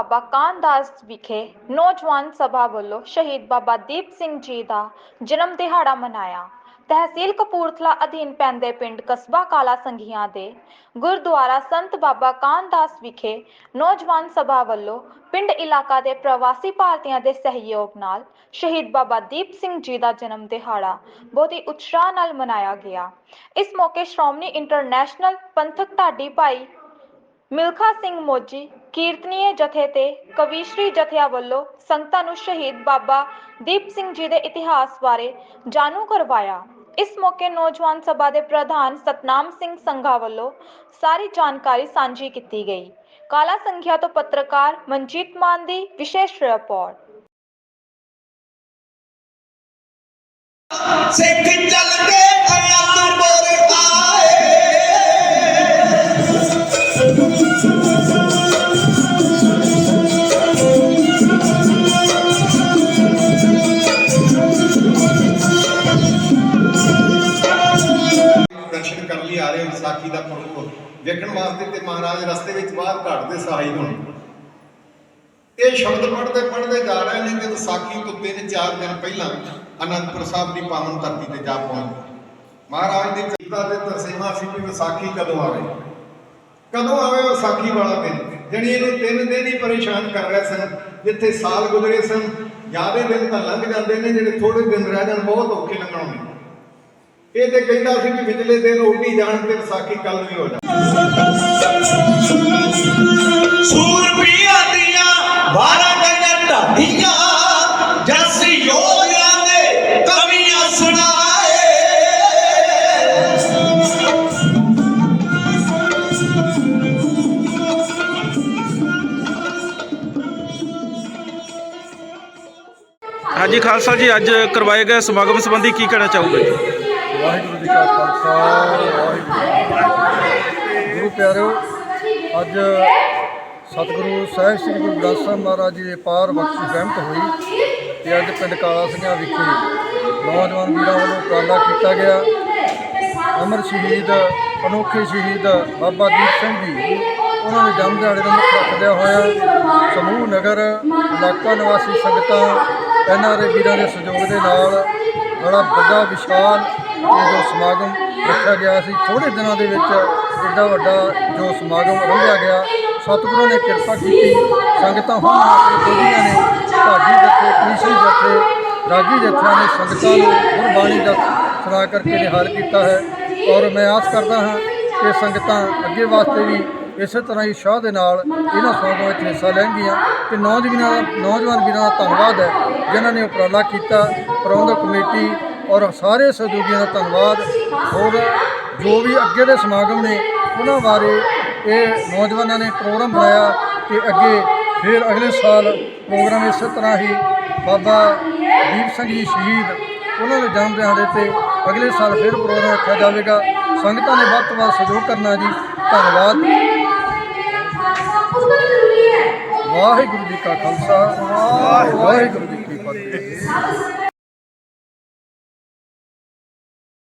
ਬਾਬਾ ਕਾਨਦਾਸ ਵਿਖੇ ਨੌਜਵਾਨ ਸਭਾ ਵੱਲੋਂ ਸ਼ਹੀਦ ਬਾਬਾ ਦੀਪ ਸਿੰਘ ਜੀ ਦਾ ਜਨਮ ਦਿਹਾੜਾ ਮਨਾਇਆ। ਤਹਿਸੀਲ ਕਪੂਰਥਲਾ ਅਧੀਨ ਪੈਂਦੇ ਪਿੰਡ ਕਸਬਾ ਕਾਲਾ ਸੰਘੀਆਂ ਦੇ ਗੁਰਦੁਆਰਾ ਸੰਤ ਬਾਬਾ ਕਾਨਦਾਸ ਵਿਖੇ ਨੌਜਵਾਨ ਸਭਾ ਵੱਲੋਂ ਪਿੰਡ ਇਲਾਕਾ ਦੇ ਪ੍ਰਵਾਸੀ ਭਾਰਤੀਆਂ ਦੇ ਸਹਿਯੋਗ ਨਾਲ ਸ਼ਹੀਦ ਬਾਬਾ ਦੀਪ ਸਿੰਘ ਜੀ ਦਾ ਜਨਮ ਦਿਹਾੜਾ ਬਹੁਤ ਹੀ ਉਤਸ਼ਾਹ ਨਾਲ ਮਨਾਇਆ ਗਿਆ। ਇਸ ਮੌਕੇ ਸ਼੍ਰੋਮਣੀ ਇੰਟਰਨੈਸ਼ਨਲ ਪੰਥਕ ਢਾਡੀ ਭਾਈ ਮਿਲਖਾ ਸਿੰਘ ਮੋਜੀ, ਕੀਰਤਨੀਏ ਜਥੇ ਤੇ, ਕਵੀਸ਼ਰੀ ਜਥਿਆਂ ਵੱਲੋਂ ਸੰਗਤਾਂ ਨੂੰ ਸ਼ਹੀਦ ਬਾਬਾ ਦੀਪ ਸਿੰਘ ਜੀ ਦੇ ਇਤਿਹਾਸ ਬਾਰੇ ਜਾਣੂ ਕਰਵਾਇਆ। ਇਸ ਮੌਕੇ ਨੌਜਵਾਨ ਸਭਾ ਦੇ ਪ੍ਰਧਾਨ ਸਤਨਾਮ ਸਿੰਘ ਸੰਘਾ ਵੱਲੋਂ ਸਾਰੀ ਜਾਣਕਾਰੀ ਸਾਂਝੀ ਕੀਤੀ ਗਈ। ਕਾਲਾ ਸੰਖਿਆ ਤੋਂ ਪੱਤਰਕਾਰ ਮਨਜੀਤ ਮਾਨ ਦੀ ਵਿਸ਼ੇਸ਼ ਰਿਪੋਰਟ। ਸਿੱਖ ਚੱਲਦੇ ਦਰਸ਼ਨ ਕਰਨ ਲਈ ਆ ਰਹੇ ਹੋ ਵਿਸਾਖੀ ਦਾ ਪੁਰਬ ਵੇਖਣ ਵਾਸਤੇ ਤੇ ਮਹਾਰਾਜ ਰਸਤੇ ਵਿੱਚ ਬਾਹਰ ਘਾਟ ਦੇ ਸਹਾਈ ਹੋਣ। ਇਹ ਸ਼ਬਦ ਪੜ੍ਹਦੇ ਪੜ੍ਹਦੇ ਜਾ ਰਹੇ ਨੇ ਕਿ ਵਿਸਾਖੀ ਤੋਂ ਤਿੰਨ ਚਾਰ ਦਿਨ ਪਹਿਲਾਂ ਅਨੰਦਪੁਰ ਸਾਹਿਬ ਦੀ ਪਾਵਨ ਧਰਤੀ ਤੇ ਜਾ ਪਹੁੰਚੇ ਮਹਾਰਾਜ ਦੀ ਚਿੰਤਾ ਤੇ ਤਰਸੇਮਾ ਸੀ ਕਿ ਵਿਸਾਖੀ ਕਦੋਂ ਆਵੇ। ਕਦੋਂ ਆਵੇ ਵਿਸਾਖੀ ਵਾਲਾ ਦਿਨ? ਜਿਹੜੀ ਇਹਨੂੰ ਤਿੰਨ ਦਿਨ ਹੀ ਪਰੇਸ਼ਾਨ ਕਰ ਰਹੇ ਸਨ, ਜਿੱਥੇ ਸਾਲ ਗੁਜ਼ਰੇ ਸਨ ਜ਼ਿਆਦੇ ਦਿਨ ਤਾਂ ਲੰਘ ਜਾਂਦੇ ਨੇ, ਜਿਹੜੇ ਥੋੜੇ ਦਿਨ ਰਹਿ ਜਾਣ, ਬਹੁਤ ਔਖੇ ਲੰਘਾਉਣੇ। ਇਹ ਤੇ ਕਹਿੰਦਾ ਸੀ ਕਿ ਵਿਚਲੇ ਦਿਨ ਉੱਡੀ ਜਾਣ ਤੇ ਵਿਸਾਖੀ ਕੱਲ ਵੀ ਹੋ ਦੀਆਂ ਢਾਡੀਆਂ ਜਸ ਦੇ ਕਵੀਆਂ ਸੁਣਾਏ। ਹਾਂਜੀ ਖਾਲਸਾ ਜੀ ਅੱਜ ਕਰਵਾਏ ਗਏ ਸਮਾਗਮ ਸੰਬੰਧੀ ਕੀ ਕਹਿਣਾ ਚਾਹੋਗੇ? ਜੀ ਵਾਹਿਗੁਰੂ ਜੀ ਕਾ ਖਾਲਸਾ, ਵਾਹਿਗੁਰੂ ਜੀ ਕੀ ਫਤਿਹ। ਗੁਰੂ ਪਿਆਰਿਓ ਅੱਜ ਸਤਿਗੁਰੂ ਸਾਹਿਬ ਸ੍ਰੀ ਗੁਰੂ ਗ੍ਰੰਥ ਸਾਹਿਬ ਮਹਾਰਾਜ ਜੀ ਦੇ ਪਾਰ ਬਖਸ਼ੀ ਰਹਿਮਤ ਹੋਈ ਤੇ ਅੱਜ ਪਿੰਡ ਕਾਲਾ ਸਿੰਘਾਂ ਵਿਖੇ ਨੌਜਵਾਨ ਵੀਰਾਂ ਵੱਲੋਂ ਉਪਰਾਲਾ ਕੀਤਾ ਗਿਆ ਅਮਰ ਸ਼ਹੀਦ, ਅਨੋਖੇ ਸ਼ਹੀਦ ਬਾਬਾ ਦੀਪ ਸਿੰਘ ਜੀ, ਉਹਨਾਂ ਦੇ ਜਨਮ ਦਿਹਾੜੇ ਨੂੰ ਮੁੱਖ ਰੱਖਦਿਆਂ ਹੋਇਆ ਸਮੂਹ ਨਗਰ, ਇਲਾਕਾ ਨਿਵਾਸੀ ਸੰਗਤਾਂ ਐਨਆਰਏ ਵੀਰਾਂ ਦੇ ਸਹਿਯੋਗ ਦੇ ਨਾਲ ਬੜਾ ਵੱਡਾ ਵਿਸ਼ਾਲ ਇਹ ਜੋ ਸਮਾਗਮ ਰੱਖਿਆ ਗਿਆ ਸੀ। ਥੋੜੇ ਦਿਨਾਂ ਦੇ ਵਿੱਚ ਐਡਾ ਵੱਡਾ ਜੋ ਸਮਾਗਮ ਰੰਭਿਆ ਗਿਆ। ਸਤਿਗੁਰਾਂ ਨੇ ਕਿਰਪਾ ਕੀਤੀ। ਸੰਗਤਾਂ ਹੁਣ ਆਪਣੇ ਖੁਦੀਆਂ ਨੇ। ਢਾਡੀ ਜੱਥੇ ਕ੍ਰਿਸ਼ੀ ਜੱਥੇ, ਰਾਗੀ ਜੱਥਿਆਂ ਨੇ ਸੰਗਤਾਂ ਨੂੰ ਗੁਰਬਾਣੀ ਦਾ ਸੁਣਾ ਕਰਕੇ ਨਿਹਾਲ ਕੀਤਾ ਹੈ। ਔਰ ਮੈਂ ਆਸ ਕਰਦਾ ਹਾਂ ਕਿ ਸੰਗਤਾਂ ਅੱਗੇ ਵਾਸਤੇ ਵੀ ਇਸੇ ਤਰ੍ਹਾਂ ਹੀ ਸ਼ਾਹ ਦੇ ਨਾਲ ਇਹਨਾਂ ਸਮਾਗਮਾਂ ਵਿੱਚ ਹਿੱਸਾ ਲੈਣਗੀਆਂ। ਤੇ ਨੌਜਵਾਨਾਂ, ਨੌਜਵਾਨ ਵੀਰਾਂ ਦਾ ਧੰਨਵਾਦ ਹੈ, ਜਿਨ੍ਹਾਂ ਨੇ ਉਪਰਾਲਾ ਕੀਤਾ। ਪ੍ਰਬੰਧਕ ਕਮੇਟੀ ਔਰ ਸਾਰੇ ਸਹਿਯੋਗੀਆਂ ਦਾ ਧੰਨਵਾਦ ਔਰ ਜੋ ਵੀ ਅੱਗੇ ਦੇ ਸਮਾਗਮ ਨੇ, ਉਹਨਾਂ ਬਾਰੇ ਇਹ ਨੌਜਵਾਨਾਂ ਨੇ ਪ੍ਰੋਗਰਾਮ ਬਣਾਇਆ ਕਿ ਅੱਗੇ ਫਿਰ ਅਗਲੇ ਸਾਲ ਪ੍ਰੋਗਰਾਮ ਇਸੇ ਤਰ੍ਹਾਂ ਹੀ ਬਾਬਾ ਦੀਪ ਸਿੰਘ ਜੀ ਸ਼ਹੀਦ, ਉਹਨਾਂ ਦੇ ਜਨਮ ਦੇ ਤੇ ਅਗਲੇ ਸਾਲ ਫਿਰ ਪ੍ਰੋਗਰਾਮ ਰੱਖਿਆ ਜਾਵੇਗਾ। ਸੰਗਤਾਂ ਨੇ ਵੱਧ ਤੋਂ ਵੱਧ ਸਹਿਯੋਗ ਕਰਨਾ ਜੀ। ਧੰਨਵਾਦ। ਵਾਹਿਗੁਰੂ ਜੀ ਕਾ ਖਾਲਸਾ। ਵਾਹਿਗੁਰੂ ਜੀ ਕੀ ਫਤਿਹ।